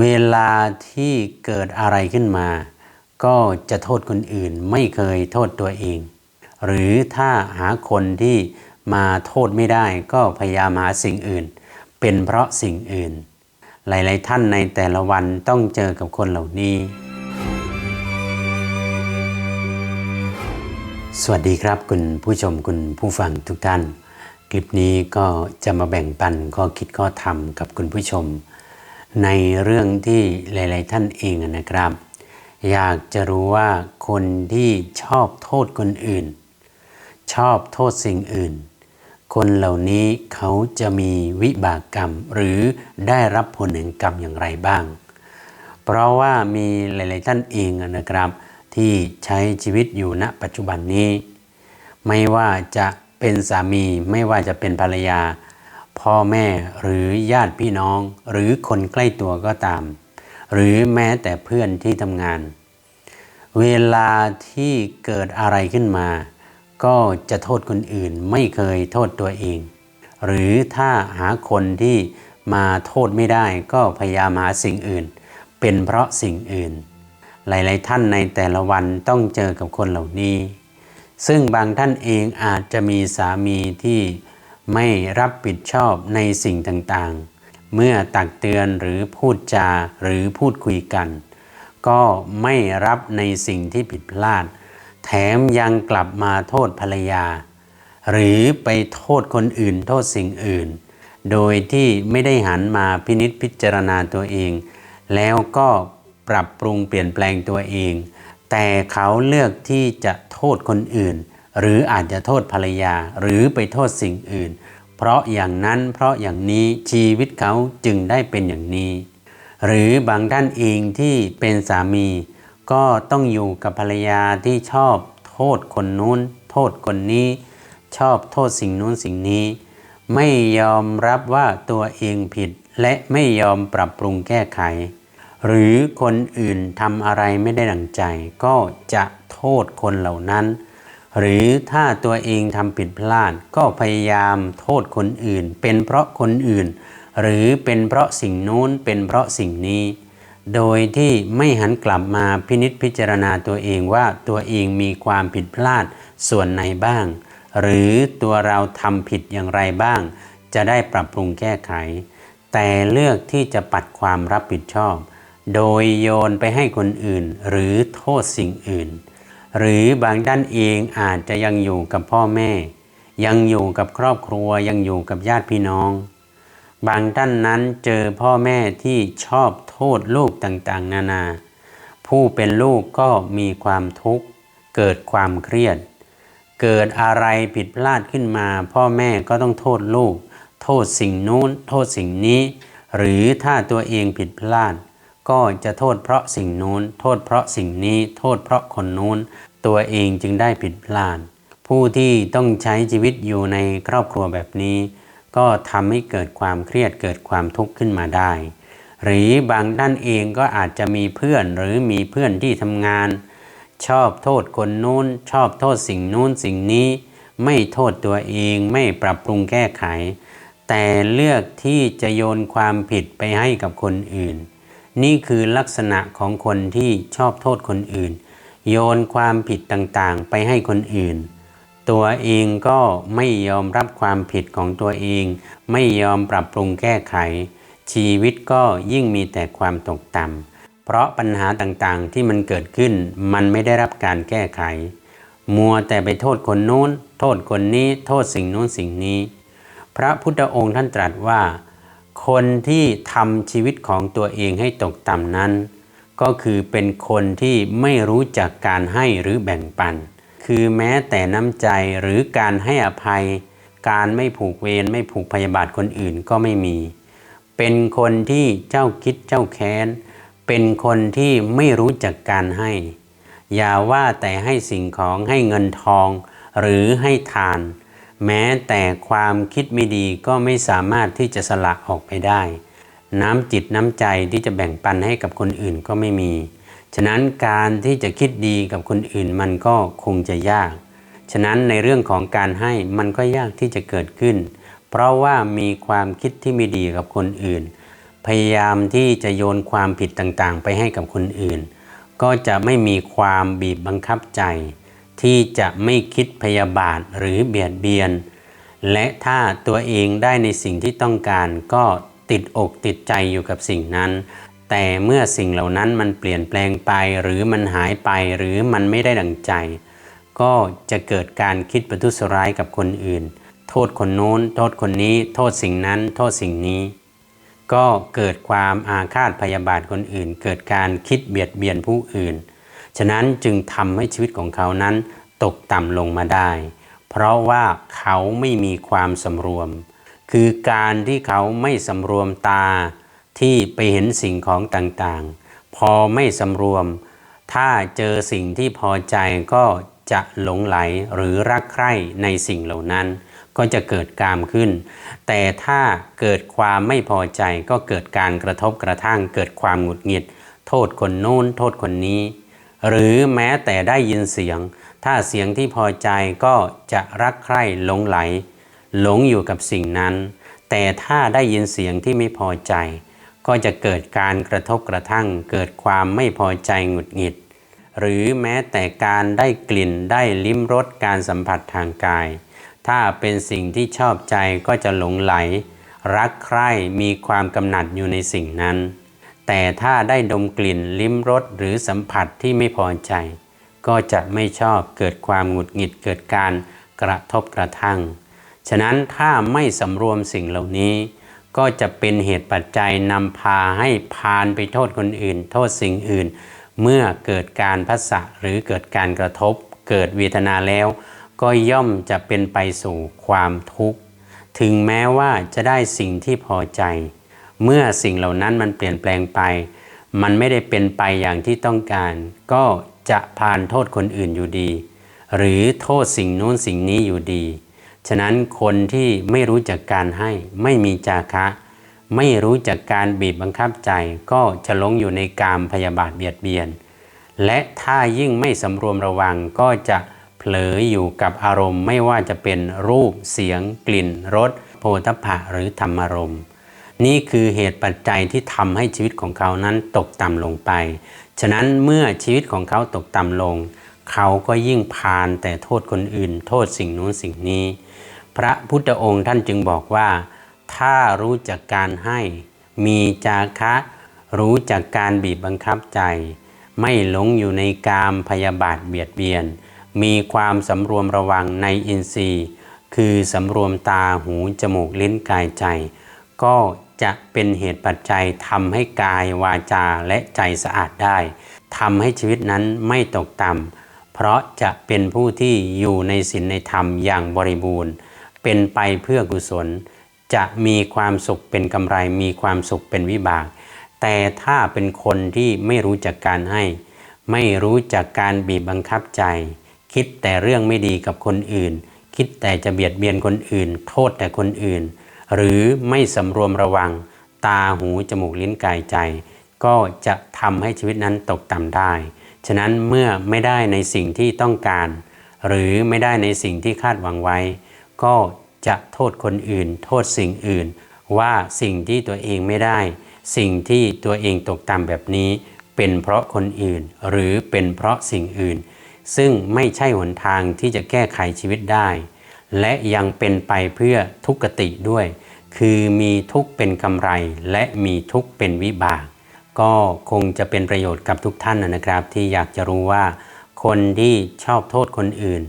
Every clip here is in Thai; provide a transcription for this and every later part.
เวลาที่เกิดอะไรขึ้นมา ก็จะโทษคนอื่นไม่เคยโทษตัวเอง หรือถ้าหาคนที่มาโทษไม่ได้ก็พยายามหาสิ่งอื่น เป็นเพราะสิ่งอื่น หลาย ๆ ท่านในแต่ละวันต้องเจอกับคนเหล่านี้ สวัสดีครับคุณผู้ชมคุณผู้ฟังทุกท่าน คลิปนี้ก็จะมาแบ่งปันข้อคิดข้อธรรมกับคุณผู้ชม ในเรื่องที่หลาย ๆ ท่านเองนะครับ อยากจะรู้ว่าคนที่ชอบโทษคนอื่น ชอบโทษสิ่งอื่น คนเหล่านี้เขาจะมีวิบากกรรมหรือได้รับผลแห่งกรรมอย่างไรบ้าง เพราะว่ามีหลาย ๆ ท่านเองนะครับ ที่ใช้ชีวิตอยู่ณปัจจุบันนี้ ไม่ว่าจะเป็นสามีไม่ว่าจะเป็นภรรยา พ่อแม่หรือญาติพี่น้อง หรือคนใกล้ตัวก็ตาม หรือแม้แต่เพื่อนที่ทำงาน เวลาที่เกิดอะไรขึ้นมา ก็จะโทษคนอื่นไม่เคยโทษตัวเอง หรือถ้าหาคนที่มาโทษไม่ได้ก็พยายามหาสิ่งอื่น เป็นเพราะสิ่งอื่น หลาย ๆ ท่านในแต่ละวันต้องเจอกับคนเหล่านี้ ซึ่งบางท่านเองอาจจะมีสามีที่ ไม่รับผิดชอบในสิ่งต่างๆ เมื่อตักเตือนหรือพูดจาหรือพูดคุยกัน ก็ไม่รับในสิ่งที่ผิดพลาด แถมยังกลับมาโทษภรรยา หรือไปโทษคนอื่นโทษสิ่งอื่น โดยที่ไม่ได้หันมาพินิษพิจารณาตัวเอง แล้วก็ปรับปรุงเปลี่ยนแปลงตัวเอง แต่เขาเลือกที่จะโทษคนอื่น หรืออาจจะโทษภรรยาหรือไปโทษสิ่งอื่น เพราะอย่างนั้นเพราะอย่างนี้ชีวิตเขาจึงได้เป็นอย่างนี้ หรือบางท่านเองที่เป็นสามี ก็ต้องอยู่กับภรรยาที่ชอบโทษคนนู้น โทษคนนี้ ชอบโทษสิ่งนู้นสิ่งนี้ ไม่ยอมรับว่าตัวเองผิดและไม่ยอมปรับปรุงแก้ไข หรือคนอื่นทำอะไรไม่ได้ดังใจ ก็จะโทษคนเหล่านั้น หรือถ้าตัวเองทำผิดพลาดก็พยายามโทษคนอื่น เป็นเพราะคนอื่น หรือเป็นเพราะสิ่งโน้นเป็นเพราะสิ่งนี้ โดยที่ไม่หันกลับมาพินิษพิจารณาตัวเองว่าตัวเองมีความผิดพลาดส่วนไหนบ้าง หรือตัวเราทำผิดอย่างไรบ้าง จะได้ปรับปรุงแก้ไข แต่เลือกที่จะปัดความรับผิดชอบ โดยโยนไปให้คนอื่น หรือโทษสิ่งอื่น หรือบางด้านเองอาจจะยังอยู่กับพ่อแม่ ยังอยู่กับครอบครัวยังอยู่กับญาติพี่น้อง บางท่านนั้นเจอพ่อแม่ที่ชอบโทษลูกต่างๆ นานา ผู้เป็นลูกก็มีความทุกข์ เกิดความเครียด เกิดอะไรผิดพลาดขึ้นมา พ่อแม่ก็ต้องโทษลูก โทษสิ่งนู้น โทษสิ่งนี้ หรือถ้าตัวเองผิดพลาด ก็จะโทษเพราะสิ่งนู้น โทษเพราะสิ่งนี้ โทษเพราะคนนู้น ตัวเองจึงได้ผิดพลาด ผู้ที่ต้องใช้ชีวิตอยู่ในครอบครัวแบบนี้ ก็ทำให้เกิดความเครียดเกิดความทุกข์ขึ้นมาได้ หรือบางท่านเองก็อาจจะมีเพื่อนหรือมีเพื่อนที่ทำงาน ชอบโทษคนนู้น ชอบโทษสิ่งนู้นสิ่งนี้ ไม่โทษตัวเองไม่ปรับปรุงแก้ไข แต่เลือกที่จะโยนความผิดไปให้กับคนอื่น นี่คือลักษณะของคนที่ชอบโทษคนอื่น โยนความผิดต่างๆ ไปให้คนอื่น ตัวเองก็ไม่ยอมรับความผิดของตัวเอง ไม่ยอมปรับปรุงแก้ไข ชีวิตก็ยิ่งมีแต่ความตกต่ำเพราะปัญหาต่างๆที่มันเกิดขึ้น มันไม่ได้รับการแก้ไข มัวแต่ไปโทษคนนู้น โทษคนนี้ โทษสิ่งนู้นสิ่งนี้ พระพุทธองค์ท่านตรัสว่า คนที่ทำชีวิตของตัวเองให้ตกต่ำนั้น ก็คือเป็นคนที่ไม่รู้จักการให้หรือแบ่งปัน คือแม้แต่น้ำใจหรือการให้อภัย การไม่ผูกเวรไม่ผูกพยาบาทคนอื่นก็ไม่มี เป็นคนที่เจ้าคิดเจ้าแค้น เป็นคนที่ไม่รู้จักการให้ อย่าว่าแต่ให้สิ่งของให้เงินทอง หรือให้ทาน แม้แต่ความคิดไม่ดีก็ไม่สามารถที่จะสละออกไปได้ น้ำจิตน้ำใจที่จะแบ่งปันให้กับคนอื่นก็ไม่มี ฉะนั้นการที่จะคิดดีกับคนอื่นมันก็คงจะยาก ฉะนั้นในเรื่องของการให้มันก็ยากที่จะเกิดขึ้น เพราะว่ามีความคิดที่ไม่ดีกับคนอื่น พยายามที่จะโยนความผิดต่างๆ ไปให้กับคนอื่น ก็จะไม่มีความบีบบังคับใจ ที่จะไม่คิดพยาบาทหรือเบียดเบียน และถ้าตัวเองได้ในสิ่งที่ต้องการก็ติดอกติดใจอยู่กับสิ่งนั้น แต่เมื่อสิ่งเหล่านั้นมันเปลี่ยนแปลงไปหรือมันหายไปหรือมันไม่ได้ดังใจ ก็จะเกิดการคิดประทุษร้ายกับคนอื่น โทษคนโน้น โทษคนนี้ โทษสิ่งนั้น โทษสิ่งนี้ ก็เกิดความอาฆาตพยาบาทคนอื่น เกิดการคิดเบียดเบียนผู้อื่น ฉะนั้นจึงทำให้ชีวิตของเขานั้นตกต่ำลงมาได้ เพราะว่าเขาไม่มีความสำรวม คือการที่เขาไม่สำรวมตาที่ไปเห็นสิ่งของต่างๆ พอไม่สำรวม ถ้าเจอสิ่งที่พอใจก็จะหลงไหลหรือรักใคร่ในสิ่งเหล่านั้น ก็จะเกิดกามขึ้น แต่ถ้าเกิดความไม่พอใจก็เกิดการกระทบกระทั่ง เกิดความหงุดหงิด โทษคนโน้น โทษคนนี้ หรือแม้แต่ได้ยินเสียง ถ้าเสียงที่พอใจก็จะรักใคร่หลงไหล หลงอยู่กับสิ่งนั้น แต่ถ้าได้ยินเสียงที่ไม่พอใจ ก็จะเกิดการกระทบกระทั่ง เกิดความไม่พอใจหงุดหงิด หรือแม้แต่การได้กลิ่นได้ลิ้มรสการสัมผัสทางกาย ถ้าเป็นสิ่งที่ชอบใจก็จะหลงไหล รักใคร่มีความกำหนัดอยู่ในสิ่งนั้น แต่ถ้าได้ดมกลิ่นลิ้มรสหรือสัมผัสที่ไม่พอใจ ก็จะไม่ชอบเกิดความหงุดหงิดเกิดการกระทบกระทั่ง ฉะนั้นถ้าไม่สำรวมสิ่งเหล่านี้ ก็จะเป็นเหตุปัจจัยนำพาให้พานไปโทษคนอื่น โทษสิ่งอื่น เมื่อเกิดการพัสสะหรือเกิดการกระทบ เกิดเวทนาแล้ว ก็ย่อมจะเป็นไปสู่ความทุกข์ ถึงแม้ว่าจะได้สิ่งที่พอใจ เมื่อสิ่งเหล่านั้นมันเปลี่ยนแปลงไป มันไม่ได้เป็นไปอย่างที่ต้องการ ก็จะพานโทษคนอื่นอยู่ดี หรือโทษสิ่งโน้นสิ่งนี้อยู่ดี ฉะนั้นคนที่ไม่รู้จักการให้ไม่มีจาคะ ไม่รู้จักการบีบบังคับใจ ก็จะหลงอยู่ในกามพยาบาทเบียดเบียน และถ้ายิ่งไม่สำรวมระวังก็จะเผลออยู่กับอารมณ์ไม่ว่าจะเป็นรูปเสียง กลิ่นรสโพธพะหรือธรรมารมณ์ นี่คือเหตุปัจจัยที่ทำให้ชีวิตของเขานั้นตกต่ำลงไป ฉะนั้นเมื่อชีวิตของเขาตกต่ำลง เขาก็ยิ่งพานแต่โทษคนอื่น โทษสิ่งนู้นสิ่งนี้ พระพุทธองค์ท่านจึงบอกว่า ถ้ารู้จักการให้มีจาคะรู้จักการบีบบังคับใจ ไม่หลงอยู่ในกามพยาบาทเบียดเบียน มีความสำรวมระวังในอินทรีย์ คือสำรวมตาหูจมูกลิ้นกายใจ ก็ จะเป็นเหตุปัจจัยทำให้กายวาจาและใจสะอาดได้ทำให้ชีวิตนั้นไม่ตกต่ำเพราะจะเป็นผู้ที่อยู่ในศีลในธรรมอย่างบริบูรณ์ เป็นไปเพื่อกุศล จะมีความสุขเป็นกำไรมีความสุขเป็นวิบาก แต่ถ้าเป็นคนที่ไม่รู้จักการให้ ไม่รู้จักการบีบบังคับใจ คิดแต่เรื่องไม่ดีกับคนอื่น คิดแต่จะเบียดเบียนคนอื่น โทษแต่คนอื่น หรือไม่สำรวมระวัง ตาหู จมูก ลิ้นกายใจ ก็จะทำให้ชีวิตนั้นตกต่ำได้ ฉะนั้นเมื่อไม่ได้ในสิ่งที่ต้องการ หรือไม่ได้ในสิ่งที่คาดหวังไว้ ก็จะโทษคนอื่น โทษสิ่งอื่น ว่าสิ่งที่ตัวเองไม่ได้ สิ่งที่ตัวเองตกต่ำแบบนี้ เป็นเพราะคนอื่น หรือเป็นเพราะสิ่งอื่น ซึ่งไม่ใช่หนทางที่จะแก้ไขชีวิตได้ และยังเป็นไปเพื่อทุกขติด้วย คือมีทุกเป็นกำไร และมีทุกเป็นวิบาก ก็คงจะเป็นประโยชน์กับทุกท่านนะครับ ที่อยากจะรู้ว่า คนที่ชอบโทษคนอื่น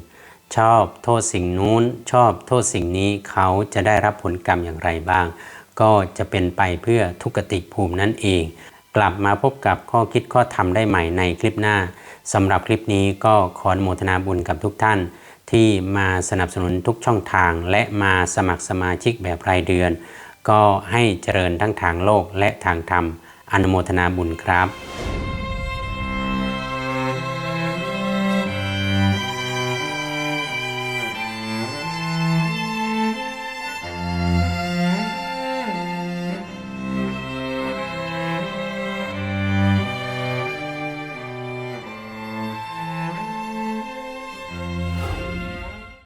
ชอบโทษสิ่งนู้น ชอบโทษสิ่งนี้เขาจะได้รับผลกรรมอย่างไรบ้าง ก็จะเป็นไปเพื่อทุกติภูมินั่นเอง กลับมาพบกับข้อคิดข้อธรรมได้ใหม่ในคลิปหน้าสำหรับคลิปนี้ก็ขออนุโมทนาบุญกับทุกท่าน ที่มาสนับสนุนทุกช่องทาง และมาสมัครสมาชิกแบบรายเดือน ก็ให้เจริญทั้งทางโลกและทางธรรม อนุโมทนาบุญครับ